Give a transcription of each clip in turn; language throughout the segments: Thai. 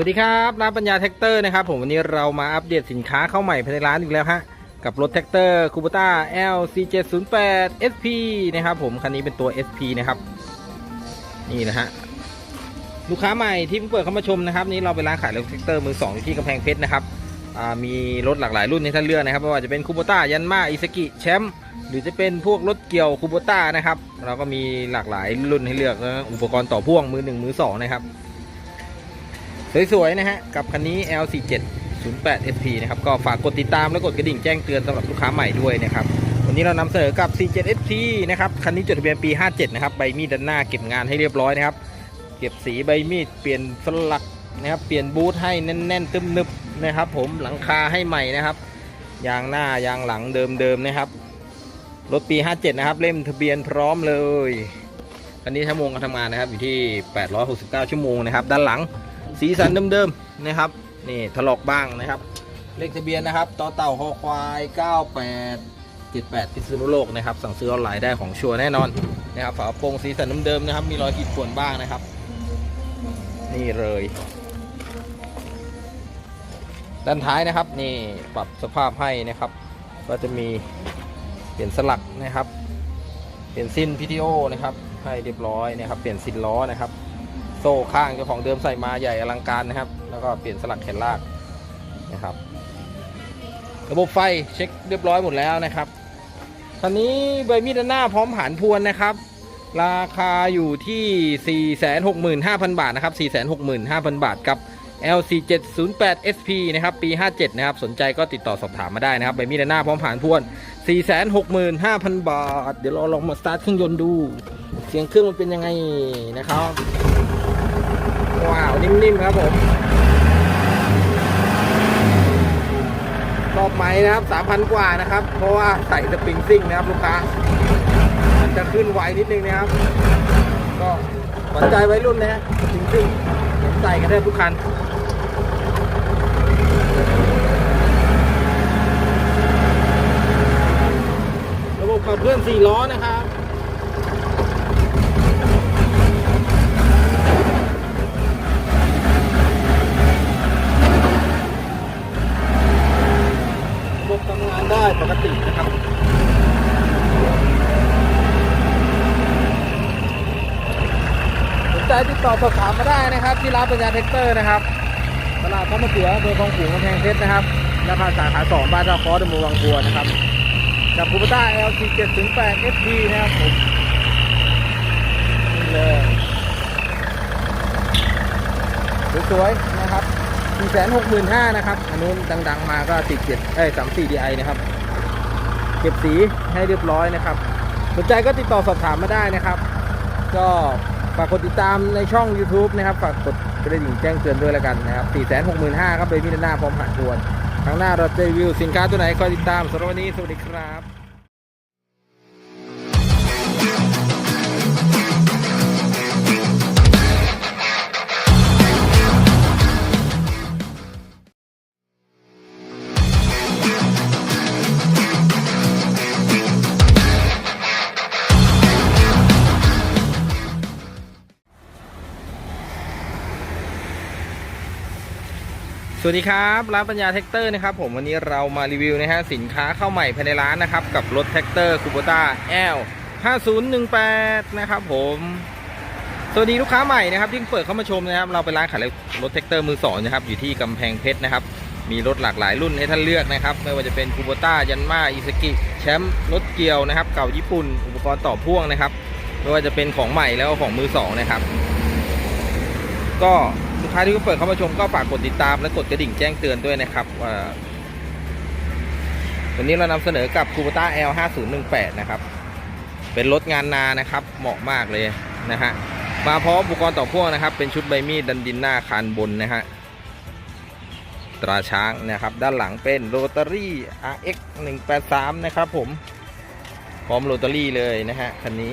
สวัสดีครับร้านปัญญาแท็กเตอร์นะครับผมวันนี้เรามาอัปเดตสินค้าเข้าใหม่ภายในร้านอีกแล้วฮะกับรถแท็กเตอร์คูปต้า LC708 SP นะครับผมคันนี้เป็นตัว SP นะครับ นี่นะฮะลูกค้าใหม่ที่เพิ่งเปิดเข้ามาชมนะครับนี่เราเป็นร้านขายรถแท็กเตอร์มือสองที่กำแพงเพชรนะครับมีรถหลากหลายรุ่นให้ท่านเลือกนะครับไม่ว่าจะเป็นคูปต้ายันมาอิสกิแชมป์หรือจะเป็นพวกรถเกี่ยวคูปต้านะครับเราก็มีหลากหลายรุ่นให้เลือกนะอุปกรณ์ต่อพ่วงมือหนึ่งมือสองนะครับ สวยๆนะฮะ กับคันนี้ L47 08 SP นะครับ ก็ฝากกดติดตามและกดกระดิ่งแจ้งเตือนสำหรับลูกค้าใหม่ด้วยนะครับ วันนี้เรานำเสนอกับ47 SP นะครับ คันนี้จดทะเบียนปี 57 นะครับ ใบมีดด้านหน้าเก็บงานให้เรียบร้อยนะครับ เก็บสีใบมีด เปลี่ยนสลักนะครับ เปลี่ยนบูทให้แน่นๆ ตึมนึบนะครับ ผมหลังคาให้ใหม่นะครับ ยางหน้ายางหลังเดิมๆนะครับรถปี 57 นะครับ เล่มทะเบียนพร้อมเลยคันนี้ชั่วโมงการทำงานนะครับ อยู่ที่ 869 ชั่วโมงนะครับ ด้านหลัง สีสันเดิมๆนะครับนี่ถลอกบ้างนะครับ เลขทะเบียนนะครับต่อเต่าคอควาย 98 78พิษณุโลกนะครับสั่งซื้อออนไลน์ได้ของชัวร์แน่นอนนะครับฝาโปรงสีสันเดิมๆนะครับ มีรอยขีดข่วนบ้างนะครับ นี่เลย ด้านท้ายนะครับนี่ปรับสภาพให้นะครับ ก็จะมีเปลี่ยนสลักนะครับ เปลี่ยนสิ้นพีทีโอนะครับให้เรียบร้อยนะครับ เปลี่ยนสิ้นล้อนะครับ โซ่ข้างเจ้าของเดิมใส่มาใหญ่อลังการนะครับ แล้วก็เปลี่ยนสลักแขนลากนะครับ ระบบไฟเช็คเรียบร้อยหมดแล้วนะครับคันนี้ใบมีดด้านหน้าพร้อมผานพวนนะครับ ราคาอยู่ที่ 465,000 บาทนะครับ 465,000 บาทกับ LC708 SP นะครับ ปี 57 นะครับ สนใจก็ติดต่อสอบถามมาได้นะครับ ใบมีดด้านหน้าพร้อมผ่านพวน 465,000 บาท เดี๋ยวเราลองมาสตาร์ทเครื่องยนต์ดู เสียงเครื่องมันเป็นยังไงนะครับ นิ่มๆครับผมรอบไม้นะครับ3,000กว่านะครับ เพราะว่าใส่สปริงซิ่งนะครับลูกค้า มันจะขึ้นไวนิดนึงนะครับ ก็ขวัญใจไว้รุ่นนะฮะสปริงซิ่งใส่กันได้ทุกคันระบบขับเคลื่อน4ล้อนะครับ ระบบทำงานได้ปกตินะครับสนใจ ติดต่อสอบถามมาได้นะครับ ที่ร้านปัญญาเทคเตอร์นะครับตลาดพระมะเขืออำเภอคลองขลุงกำแพงเพชรนะครับและผ่านสาขาสองบ้านเจ้าคอดมูวังบัวนะครับกับคูปต้า LC 708 SP นะครับผมนี่เลยสวยๆนะครับ465,000นะครับอันนู้นดัง ๆ มาก็ติดเจ็ดเอ้ย34 DI นะครับ เก็บสีให้เรียบร้อยนะครับ สนใจก็ติดต่อสอบถามมาได้นะครับ ก็ ฝากกดติดตามในช่อง YouTube นะครับ ฝากกดกระดิ่งแจ้งเตือนด้วยแล้วกันนะครับ 465,000ครับเบบี้หน้าพร้อมผ่านทวนครั้งหน้าเราจะรีวิวสินค้าตัวไหนคอยติดตามสำหรับวันนี้สวัสดีครับ วัสดีครับร้านปัญญาแท็กเตอร์นะครับผมวันนี้เรามารีวิวนะฮะสินค้าเข้าใหม่ภายในร้านนะครับ กับรถแท็กเตอร์คูโบต้า L 5018 นะครับผมสวัสดีลูกค้าใหม่นะครับที่เปิดเข้ามาชมนะครับ เราเป็นร้านขายรถแท็กเตอร์มือสองนะครับอยู่ที่กำแพงเพชรนะครับ มีรถหลากหลายรุ่นให้ท่านเลือกนะครับ ไม่ว่าจะเป็นคูโบต้ายันมาอิสกิแชมป์รถเกียวนะครับ เก่าญี่ปุ่นอุปกรณ์ต่อพ่วงนะครับ ไม่ว่าจะเป็นของใหม่แล้วของมือสองนะครับ ก็ ลูกค้าที่เพิ่งเปิดเข้ามาชมก็ฝากกดติดตามและกดกระดิ่งแจ้งเตือนด้วยนะครับว่าวันนี้เรานำเสนอกับ c u b a t a L 5018นะครับ เป็นรถงานนานะครับ เหมาะมากเลยนะฮะ มาพร้อมอุปกรณ์ต่อพ่วงนะครับ เป็นชุดใบมีดดันดินหน้าคานบนนะฮะ ตราช้างนะครับ ด้านหลังเป็นโรตารี่ RX 183 นะครับผม พร้อมโรตารี่เลยนะฮะ คันนี้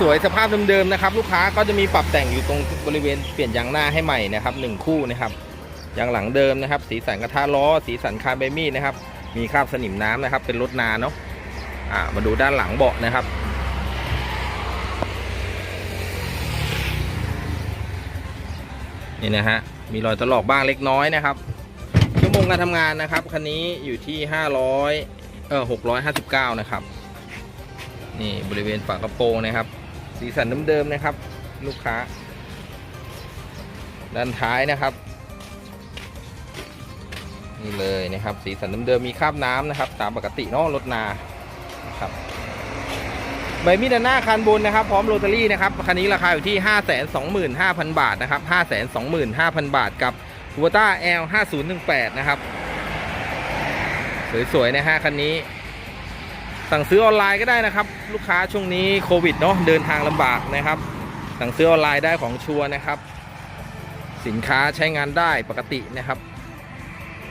สวยๆสภาพเดิมๆนะครับ ลูกค้าก็จะมีปรับแต่งอยู่ตรงบริเวณเปลี่ยนยางหน้าให้ใหม่นะครับหนึ่งคู่นะครับยางหลังเดิมนะครับ สีสันกระทะล้อ สีสันคาร์บใบมีดนะครับ มีคราบสนิมน้ำนะครับ เป็นรถนาเนาะอ่ามาดูด้านหลังเบาะนะครับนี่นะฮะมีรอยถลอกบ้างเล็กน้อยนะครับ ชั่วโมงการทำงานนะครับคันนี้อยู่ที่ 500เออ659 นะครับ นี่บริเวณฝากระโปรงนะครับ สีสันเดิมๆนะครับ ลูกค้า ด้านท้ายนะครับ นี่เลยนะครับ สีสันเดิมๆมีคราบน้ำนะครับ ตามปกติเนาะรถนานะครับใบมีดด้าหน้าคันบนนะครับ พร้อมโรตารี่นะครับ คันนี้ราคาอยู่ที่ 525,000 บาทนะครับ 525,000 บาทกับ t o y o t a L 5018 นะครับ สวยๆนะฮะคันนี้ สั่งซื้อออนไลน์ก็ได้นะครับ ลูกค้าช่วงนี้โควิดเนาะเดินทางลำบากนะครับ สั่งซื้อออนไลน์ได้ของชัวร์นะครับ สินค้าใช้งานได้ปกตินะครับ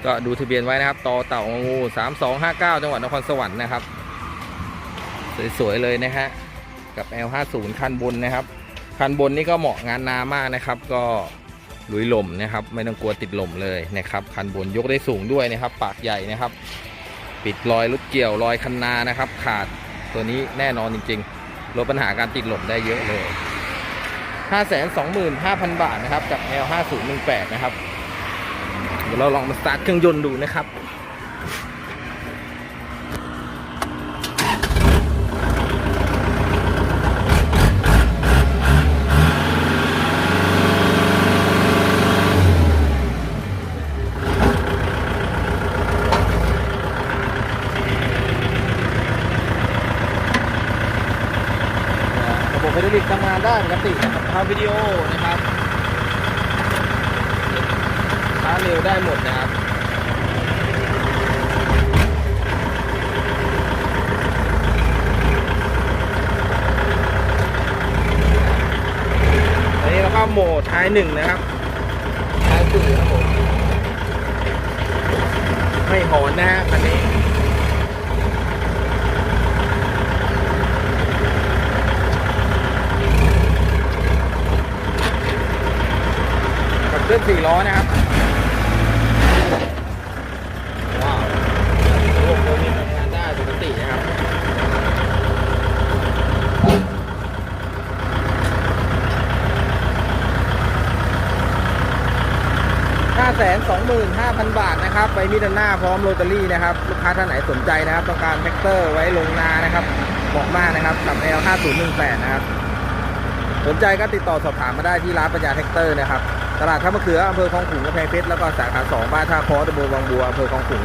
ก็ดูทะเบียนไว้นะครับต่อเต่างูสามสองู3259จังหวัดนครสวรรค์นะครับ สวยๆเลยนะฮะกับ L50 คันบนนะครับ คันบนนี่ก็เหมาะงานนามากนะครับ ก็ลุยลมนะครับ ไม่ต้องกลัวติดลมเลยนะครับ คันบนยกได้สูงด้วยนะครับ ปากใหญ่นะครับ ปิดรอยรถเกี่ยวรอยคันนานะครับ ขาดตัวนี้แน่นอนจริงๆลดปัญหาการติดหลบได้เยอะเลย 525,000 บาทนะครับกับ L5018 นะครับ เดี๋ยวเราลองมาสตาร์ทเครื่องยนต์ดูนะครับ ระบบไฮดรอ ลิกทำงานได้ปกตินะครับภาพวิดีโอนะครับช้าเร็วได้หมดนะครับอันนี้เราเข้าโหมดท้ายหนึ่งนะครับท้ายสี่ครับผมไม่หอนนะฮะคันนี้ เลื่องสี่ล้อนะครับว้าวระบบโดมินทำงานได้ปกตินะครับ525,000บาทนะครับใบมีดด้านหน้าพร้อมโรตารี่นะครับ ลูกค้าท่านไหนสนใจนะครับ ต้องการแท็กเตอร์ไว้ลงนานะครับเหมาะมากนะครับกับ L 5018นะครับ สนใจก็ติดต่อสอบถามมาได้ที่ร้านปัญญาแท็กเตอร์นะครับ ตลาดท่ามะเขืออำเภอคลองขุงกำแพงเพชรแล้วก็สาขาสองบ้านท่าคอตำบลวังบัวอำเภอคลองขุง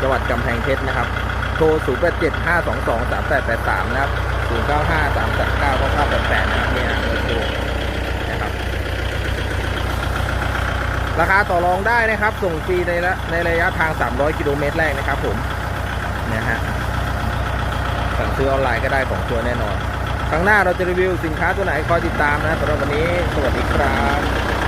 จังหวัดกำแพงเพชรนะครับ โทร 0 8 7 5 2 2 3 8 8 3 นะครับ 0 9 5 3 3 9 9 9 8 8 นะครับเนี่ยเบอร์โทรนะครับ ราคาต่อรองได้นะครับ ส่งฟรีในระในระยะทาง 300 กิโลเมตรแรกนะครับผมนะฮะสั่งซื้อออนไลน์ก็ได้ของตัวแน่นอน ครั้งหน้าเราจะรีวิวสินค้าตัวไหนคอยติดตามนะสำหรับวันนี้ สวัสดีครับ